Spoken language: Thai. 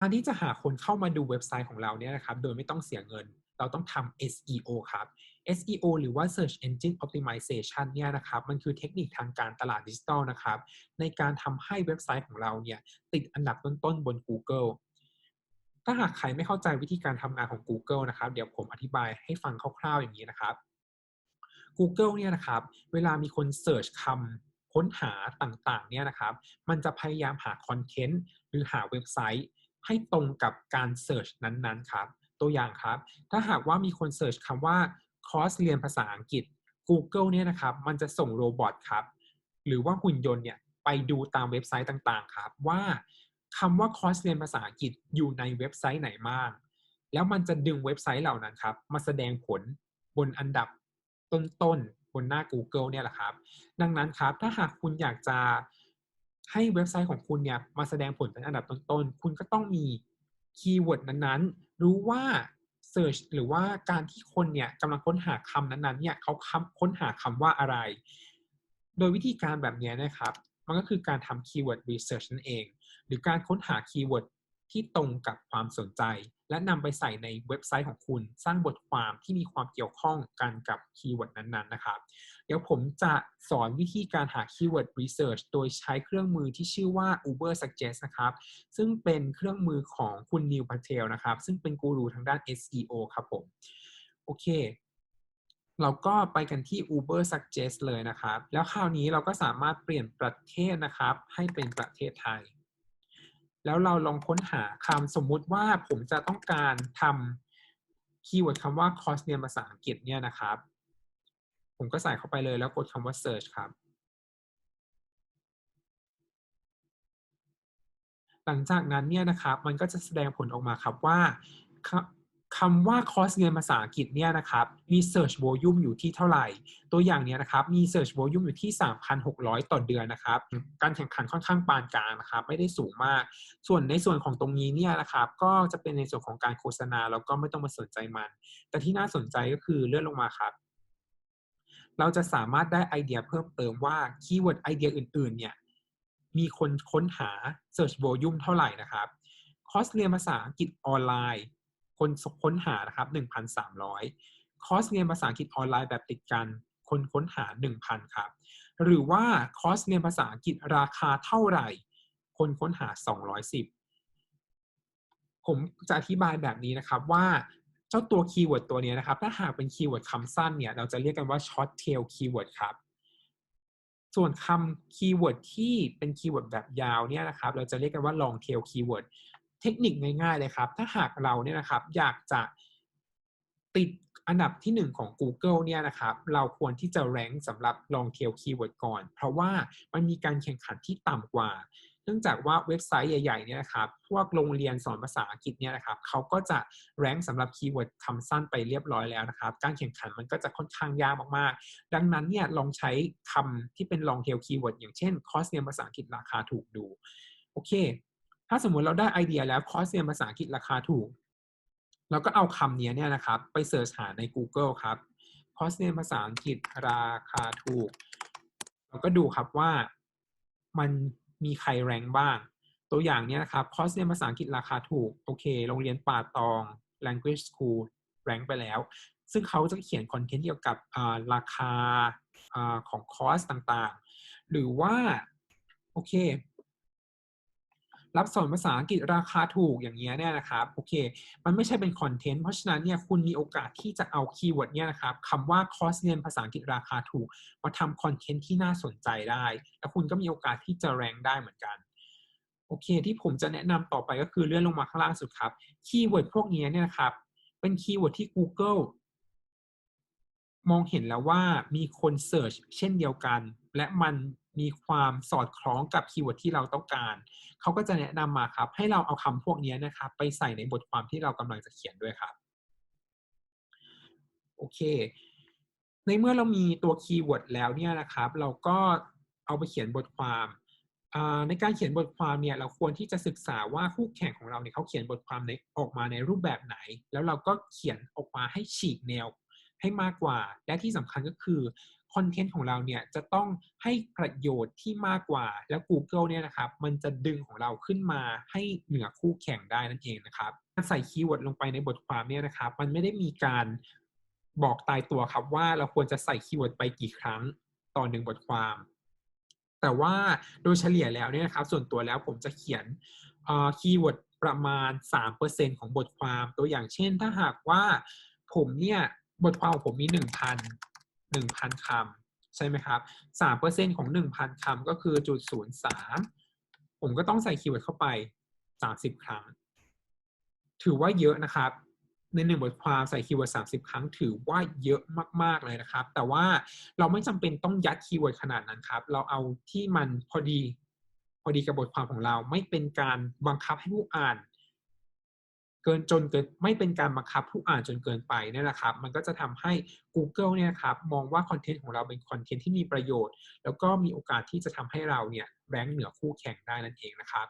การที่จะหาคนเข้ามาดูเว็บไซต์ของเราเนี่ยนะครับ โดยไม่ต้องเสียเงิน เราต้องทำ SEO ครับ SEO หรือว่า Search Engine Optimization เนี่ยนะครับ มันคือเทคนิคทางการตลาดดิจิทัลนะครับ ในการทำให้เว็บไซต์ของเราเนี่ยติดอันดับต้นๆบน Google ถ้าหากใครไม่เข้าใจวิธีการทำงานของ Google นะครับ เดี๋ยวผมอธิบายให้ฟังคร่าวๆอย่างนี้นะครับ Google เนี่ยนะครับ เวลามีคนเสิร์ชคำค้นหาต่างๆ เนี่ยนะครับ มันจะพยายามหาคอนเทนต์หรือหาเว็บไซต์ ให้ตรงกับการเสิร์ชนั้นๆ ครับ ตัวอย่างครับ ถ้าหากว่ามีคนเสิร์ชคำว่าคอร์สเรียนภาษาอังกฤษ Google เนี่ยนะครับ มันจะส่งโรบอทครับ หรือว่าหุ่นยนต์เนี่ยไปดูตามเว็บไซต์ต่างๆ ครับ ว่าคำว่าคอร์สเรียนภาษาอังกฤษอยู่ในเว็บไซต์ไหนบ้างแล้วมันจะดึงเว็บไซต์เหล่านั้นครับ มาแสดงผลบนอันดับต้นๆ บนหน้า Google เนี่ยแหละครับ ดังนั้นครับ ถ้าหากคุณอยากจะ ให้เว็บไซต์ของคุณเนี่ยมาแสดงผลเป็นอันดับต้นๆ คุณก็ต้องมีคีย์เวิร์ดนั้นๆ รู้ว่า Search หรือว่าการที่คนเนี่ยกำลังค้นหาคำนั้นๆเนี่ยเขาค้นหาคำว่าอะไร โดยวิธีการแบบนี้นะครับ มันก็คือการทำคีย์เวิร์ดรีเสิร์ชนั่นเอง หรือการค้นหาคีย์เวิร์ด ที่ตรงกับความสนใจ และนำไปใส่ในเว็บไซต์ของคุณ สร้างบทความที่มีความเกี่ยวข้องกันกับคีย์เวิร์ดนั้นๆนะครับ เดี๋ยวผมจะสอนวิธีการหาคีย์เวิร์ดรีเสิร์ชโดยใช้เครื่องมือที่ชื่อว่า Uber Suggest นะครับ ซึ่งเป็นเครื่องมือของคุณนิวพาเทลนะครับ ซึ่งเป็นกูรูทางด้าน SEO ครับผม โอเคเราก็ไปกันที่ Uber Suggest เลยนะครับ แล้วคราวนี้เราก็สามารถเปลี่ยนประเทศนะครับ ให้เป็นประเทศไทย แล้วเราลองค้นหาคำสมมุติว่าผมจะต้องการทำคีย์เวิร์ดคำว่าคอร์สเรียนภาษาอังกฤษเนี่ยนะครับ ผมก็ใส่เข้าไปเลยแล้วกดคำว่า search ครับ หลังจากนั้นเนี่ยนะครับ มันก็จะแสดงผลออกมาครับว่า คำว่าคอสเรียนภาษาอังกฤษเนี่ยนะครับ มี search volume อยู่ที่เท่าไหร่ ตัวอย่างเนี้ยนะครับ มี search volume อยู่ที่ 3,600 ต่อเดือนนะครับ การแข่งขันค่อนข้างปานกลางนะครับ ไม่ได้สูงมาก ส่วนในส่วนของตรงนี้เนี่ยนะครับ ก็จะเป็นในส่วนของการโฆษณา แล้วก็ไม่ต้องมาสนใจมัน แต่ที่น่าสนใจก็คือเลื่อนลงมาครับ เราจะสามารถได้ไอเดียเพิ่มเติมว่าคีย์เวิร์ดไอเดียอื่น ๆ เนี่ย มีคนค้นหา search volume เท่าไหร่นะครับ คอร์สเรียนภาษาอังกฤษออนไลน์ คนค้นหานะครับ1,300 คอร์สเรียนภาษาอังกฤษออนไลน์แบบติดกัน คนค้นหา 1,000 ครับ หรือว่าคอร์สเรียนภาษาอังกฤษราคาเท่าไหร่ คนค้นหา 210 ผมจะอธิบายแบบนี้นะครับว่าเจ้าตัวคีย์เวิร์ดตัวนี้นะครับ ถ้าหากเป็นคีย์เวิร์ดคำสั้นเนี่ย เราจะเรียกกันว่า short tail keyword ครับ ส่วนคำคีย์เวิร์ดที่เป็นคีย์เวิร์ดแบบยาวเนี่ยนะครับ เราจะเรียกกันว่า long tail keyword เทค เทคนิคง่ายๆเลยครับ ถ้าหากเราเนี่ยนะครับอยากจะติดอันดับที่ 1 ของ Google เนี่ยนะครับ เราควรที่จะ rank สำหรับ long tail keyword ก่อน เพราะว่ามันมีการแข่งขันที่ต่ำกว่า เนื่องจากว่าเว็บไซต์ใหญ่ๆเนี่ยนะครับพวกโรงเรียนสอนภาษาอังกฤษเนี่ยนะครับเขาก็จะ rank สำหรับคีย์เวิร์ดคำสั้นไปเรียบร้อยแล้วนะครับ การแข่งขันมันก็จะค่อนข้างยากมากๆ ดังนั้นเนี่ยลองใช้คำที่เป็น long tail keyword อย่างเช่นคอสเรียนภาษาอังกฤษราคาถูกดูโอเค ถ้าสมมติเราได้ไอเดียแล้วคอร์สเรียนภาษาอังกฤษราคาถูก เราก็เอาคำนี้เนี่ยนะครับ ไปเสิร์ชหาใน Google ครับคอร์สเรียนภาษาอังกฤษราคาถูก เราก็ดูครับว่ามันมีใครแรงบ้าง ตัวอย่างเนี้ยนะครับคอร์สเรียนภาษาอังกฤษราคาถูก โอเค โรงเรียนป่าตอง language school แรงไปแล้ว ซึ่งเขาจะเขียนคอนเทนต์เกี่ยวกับราคาของคอร์สต่างๆ หรือว่า โอเค รับสอนภาษาอังกฤษราคาถูกอย่างเงี้ยเนี่ยนะครับโอเค มันไม่ใช่เป็นคอนเทนต์เพราะฉะนั้นเนี่ยคุณมีโอกาสที่จะเอาคีย์เวิร์ดเนี่ยนะครับคำว่าคอร์สเรียนภาษาอังกฤษราคาถูกมาทำคอนเทนต์ที่น่าสนใจได้ แล้วคุณก็มีโอกาสที่จะแรงได้เหมือนกันโอเค ที่ผมจะแนะนำต่อไปก็คือเลื่อนลงมาข้างล่างสุดครับคีย์เวิร์ดพวกนี้เนี่ยนะครับเป็นคีย์เวิร์ดที่ Google มองเห็นแล้วว่ามีคนเสิร์ชเช่นเดียวกัน และมันมีความสอดคล้องกับคีย์เวิร์ดที่เราต้องการ เขาก็จะแนะนำมาครับ ให้เราเอาคำพวกนี้นะครับไปใส่ในบทความที่เรากำลังจะเขียนด้วยครับ โอเค ในเมื่อเรามีตัวคีย์เวิร์ดแล้วเนี่ยนะครับ เราก็เอาไปเขียนบทความในการเขียนบทความเนี่ยเราควรที่จะศึกษาว่าคู่แข่งของเราเนี่ยเขาเขียนบทความในออกมาในรูปแบบไหน แล้วเราก็เขียนออกมาให้ฉีกแนว ให้มากกว่า และที่สำคัญก็คือคอนเทนต์ของเราเนี่ยจะต้องให้ประโยชน์ที่มากกว่า แล้ว Google เนี่ยนะครับมันจะดึงของเราขึ้นมาให้เหนือคู่แข่งได้นั่นเองนะครับการใส่คีย์เวิร์ดลงไปในบทความเนี่ยนะครับมันไม่ได้มีการบอกตายตัวครับว่าเราควรจะใส่คีย์เวิร์ดไปกี่ครั้งต่อหนึ่งบทความ แต่ว่าโดยเฉลี่ยแล้วเนี่ยนะครับส่วนตัวแล้วผมจะเขียนคีย์เวิร์ดประมาณ 3%ของบทความตัวอย่างเช่น ถ้าหากว่าผมเนี่ย บทความของผมมี1,000 1,000คำใช่ไหมครับ3%ของ1,000คำก็คือจุด03ผมก็ต้องใส่คีย์เวิร์ดเข้าไป30ครั้ง ถือว่าเยอะนะครับในหนึ่งบทความใส่คีย์เวิร์ด30ครั้งถือว่าเยอะมาก ๆ เลยนะครับ แต่ว่าเราไม่จำเป็นต้องยัดคีย์เวิร์ดขนาดนั้นครับ เราเอาที่มันพอดี พอดีกับบทความของเราไม่เป็นการบังคับให้ผู้อ่าน กินจนเกินไม่เป็นการบังคับผู้อ่านจนเกินไปเนี่ยแหละครับ มันก็จะทำให้ Google เนี่ยครับมองว่าคอนเทนต์ของเราเป็นคอนเทนต์ที่มีประโยชน์ แล้วก็มีโอกาสที่จะทำให้เราเนี่ยแรงก์เหนือคู่แข่งได้นั่นเองนะครับ